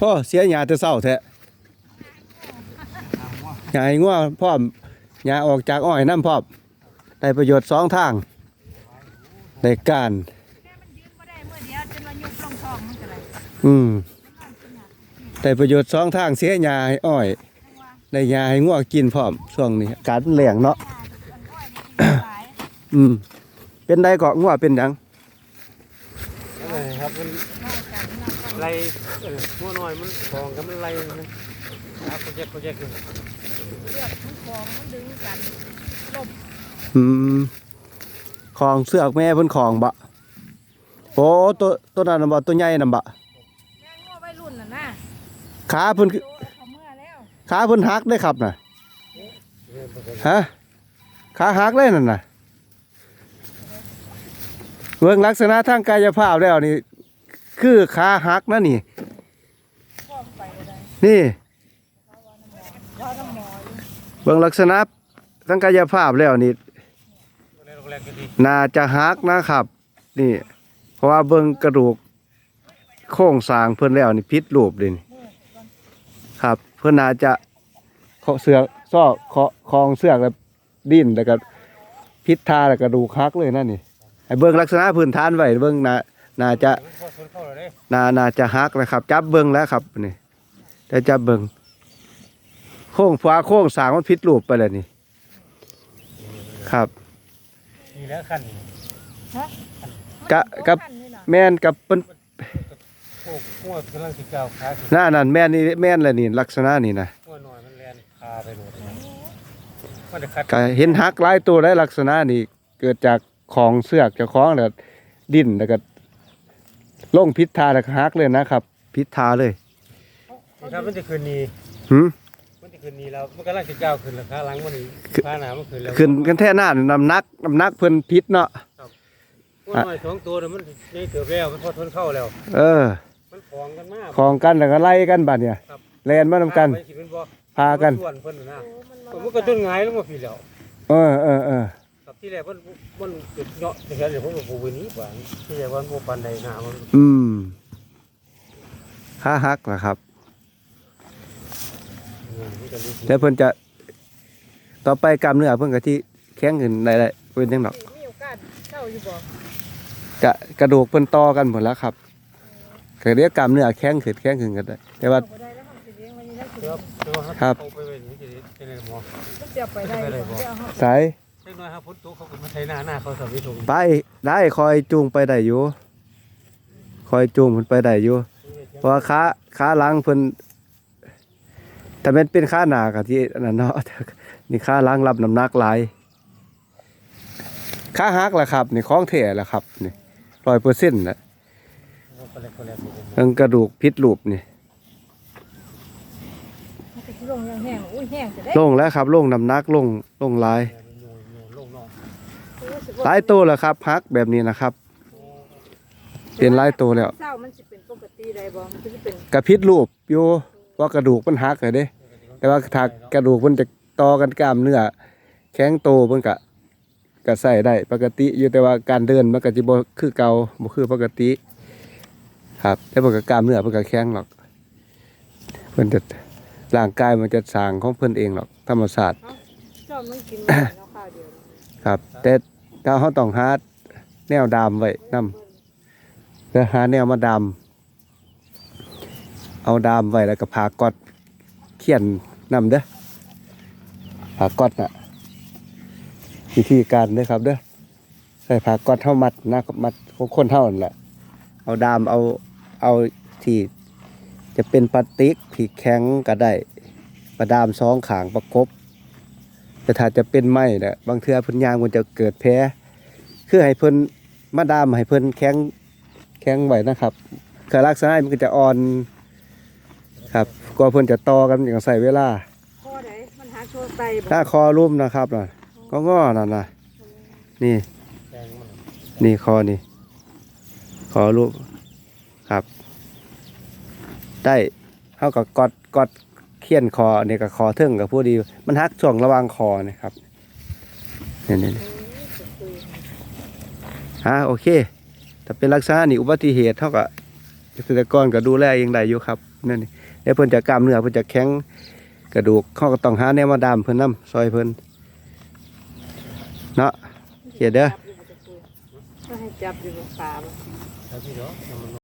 โอ้เสียหญ้าแต่เช้าแท้หญ้าห้งัวพร้อมหญ้าออกจากอ้อยน้ำพร้อมได้ประโยชน์สองทางในการแม่มันยืมบ่ได้เมื่อเดียวจนเรายุบลงท้องมันก็เลยอืมได้ประโยชน์สองทางเสียหญ้าให้อ้อยได้หญ้าให้งัวกินพร้อมช่วงนี้อากาศมันแรงเนาะอืมเป็นได้เกาะงัวเป็นยังครับ ไล่เออหัวน้อยมันฟองกันมันไล่นะครับโปรเจกต์โปรเจกต์อยู่เลือดมันฟองมันดึงกันลมอืมของเสือกแม่เพิ่นของบะโอ้ตัวตัวนั้นน่ะบ่ตัวใหญ่น่ะบะแม่งัววัยรุ่นน่ะนะขาเพิ่นคือโตเขาเมื่อแล้วขาเพิ่นหักได้ครับน่ะฮะขาหักเลยนั่นน่ะเบิ่งลักษณะทางกายภาพแล้วนี่ คือขาหักนะนี่ นี่ว่าน้องลักษณะทางกายภาพแล้วนี่น่าจะหักนะครับ นี่ เพราะว่าเบิ่งกระดูกโครงสางเพิ่อนแล้วนี่ผิดรูปเด้นี่ครับ เพิ่อนน่าจะเคาะเสือกซอกเคาะคองเสือกแล้วดิ้นแล้วก็พิษทาแล้วกระดูกหักเลยนั่นนี่ให้เบิ่งลักษณะพื้นฐานไว้เบิ่งน่า น่าจะมันพอสนเข้าเลยเด้น่าน่าจะหักนะครับ จับเบิ่งแล้วครับนี่ได้จับเบิ่งโค้งฟ้าโค้งสร้างมันผิดรูปไปแล้วนี่ ครับนี่แล้วขั้นกะกับขั้นนี่น่ะแม่นกับเพิ่นโอ้หัวกำลังสิก้าวขาขึ้นหน้านั่นแม่นนี่แม่นแหละนี่ลักษณะนี่นะหัวน้อยมันแลนคาไปหมดมันจะคัดก็เห็นหักหลายตัวได้ลักษณะนี่เกิดจากของเสือกจากของแล้วดิ้นแล้วก็ ลงพิษทาแล้วก็หักเลยนะครับพิษทาเลยครับมันจะขึ้นนี่หืมมันจะขึ้นนี่แล้วมันกำลังสิก้าวขึ้นแล้วขาหลังมันนี่ขาหน้ามันขึ้นแล้วขึ้นกันแท่หน้าน้ำหนักน้ำหนักเพิ่นพิษเนาะหัวน้อยสองตัวน่ะมันนี่เกือบแล้วมันพอทนเข้าแล้ว เออ มันฟองกันมากของกันแล้วก็ไล่กันบัดเนี่ยครับแลนมานํกันไปสิเป็นบ่พากันส่วนเพิ่นน่ะนะโอ้มันมามันก็จนหงายลงมาพี่แล้ว เออเออเออครับ ที่แรกมันมันจุดเนาะที่แรกเดี๋ยวผมก็ปลูกไว้นี้ป่านที่แรกว่ามันบ่ปานใดหน้ามันอืมขาหักล่ะครับเงินมันก็รู้สึกแล้วเพิ่นจะ ต่อไปกล้ามเนื้อเพิ่นก็ที่แข็งขึ้นได้ๆเป็นจังดอกมีโอกาสเข้าอยู่บ่กะกระดูกเพิ่นต่อกันหมดแล้วครับก็เรียกกล้ามเนื้อแข็งขึ้นแข็งขึ้นกันได้แต่ว่า เข้าบ่ได้แล้วมันสิเลี้ยงไว้นี่ได้สิครับแต่ว่าครับ เอาไปไว้นี่จะได้จะได้หมอมันจะเอาไปได้บ่เดี๋ยวเอาสาย เล็กน้อยครับพ้นตัวเขาก็มาใช้หน้าหน้าเขาสามีถุงไปได้คอยจูงไปได้อยู่คอยจูงเพิ่นไปได้อยู่เพราะว่าขาขาหลังเพิ่นแต่แม่นเป็นขาหน้าก็ที่อันนั้นเนาะนี่ขาหลังรับน้ำหนักหลายขาหักล่ะครับ นี่ของแท้ล่ะครับนี่100%น่ะคนแรกคนแรกผมเพิ่งกระดูกผิดรูปนี่มันจะลงแห้งๆอุ้ยแห้งจะได้ ลงแล้วครับลงน้ำหนักลงลงหลาย โยนโยนลงนอก รู้สึก หลายตัวแล้วครับพักแบบนี้นะครับ เป็นหลายตัวแล้วเศร้ามันสิเป็นปกติได้บ่มันสิเป็นกระพิษรูปอยู่ว่ากระดูกมันหักเลยเด้ แต่ว่าถ้ากระดูกมันจะต่อกันกล้ามเนื้อแข็งโตมันก็ก็ใส่ได้ปกติอยู่แต่ว่าการเดินมันก็สิบ่คือเก่าบ่คือปกติ ครับแต่มันก็กล้ามเนื้อมันก็แข็งหรอกเพิ่นจะร่างกายมันจะสร้างของเพิ่นเองหรอกธรรมศาสตร์ ชอบมันกินเนาะข้าวเดียวครับ แต่ ถ้าเฮาต้องหาแนวดามไว้นำแล้วหาแนวมาดามเอาดามไว้แล้วก็พากอดเขียนนำเด้อพากอดน่ะวิธีการเด้อครับเด้อใส่พากอดเท่ามัดนะมัดคนเท่านั่นแหละเอาดามเอาเอาที่จะเป็นพลาสติกที่แข็งก็ได้ประดามสองขางประกบ แต่ถ้าจะเป็นไม้เนี่ยบางเทื่อเพิ่นยางมันจะเกิดแพ้คือให้เพิ่นมาดามให้เพิ่นแข็งแข็งไว้นะครับถ้าลักษณะมันก็จะอ่อนครับก็เพิ่นจะต่อกันอย่างใส่เวลาคอไหนมันหาโชว์ไตบ่ถ้าคอรุ่มนะครับน่ะก็ง้อนั่นน่ะนี่แดงมันนี่คอนี่คอรูปครับ ได้เท่ากับกอดกอด เขียนคอเนี่ยกับคอเทิงกับผู้ดี มันหักช่วงระว่างคอนะครับนี่นี่นี่ฮะโอเคถ้าเป็นลักษณะนี่อุบัติเหตุเท่ากับเกษตรกรก็ดูแลเองได้อยู่ครับนั่นนี่เดี๋ยวเพิ่นจะกล้ามเนื้อเพิ่นจะแข็งกระดูกเขาก็ต้องหาแนวมาดามเพิ่นนํซอยเพิ่นเนาะเขียเด้อ ให้จับอยู่บนขาบ่แล้วพี่เนาะ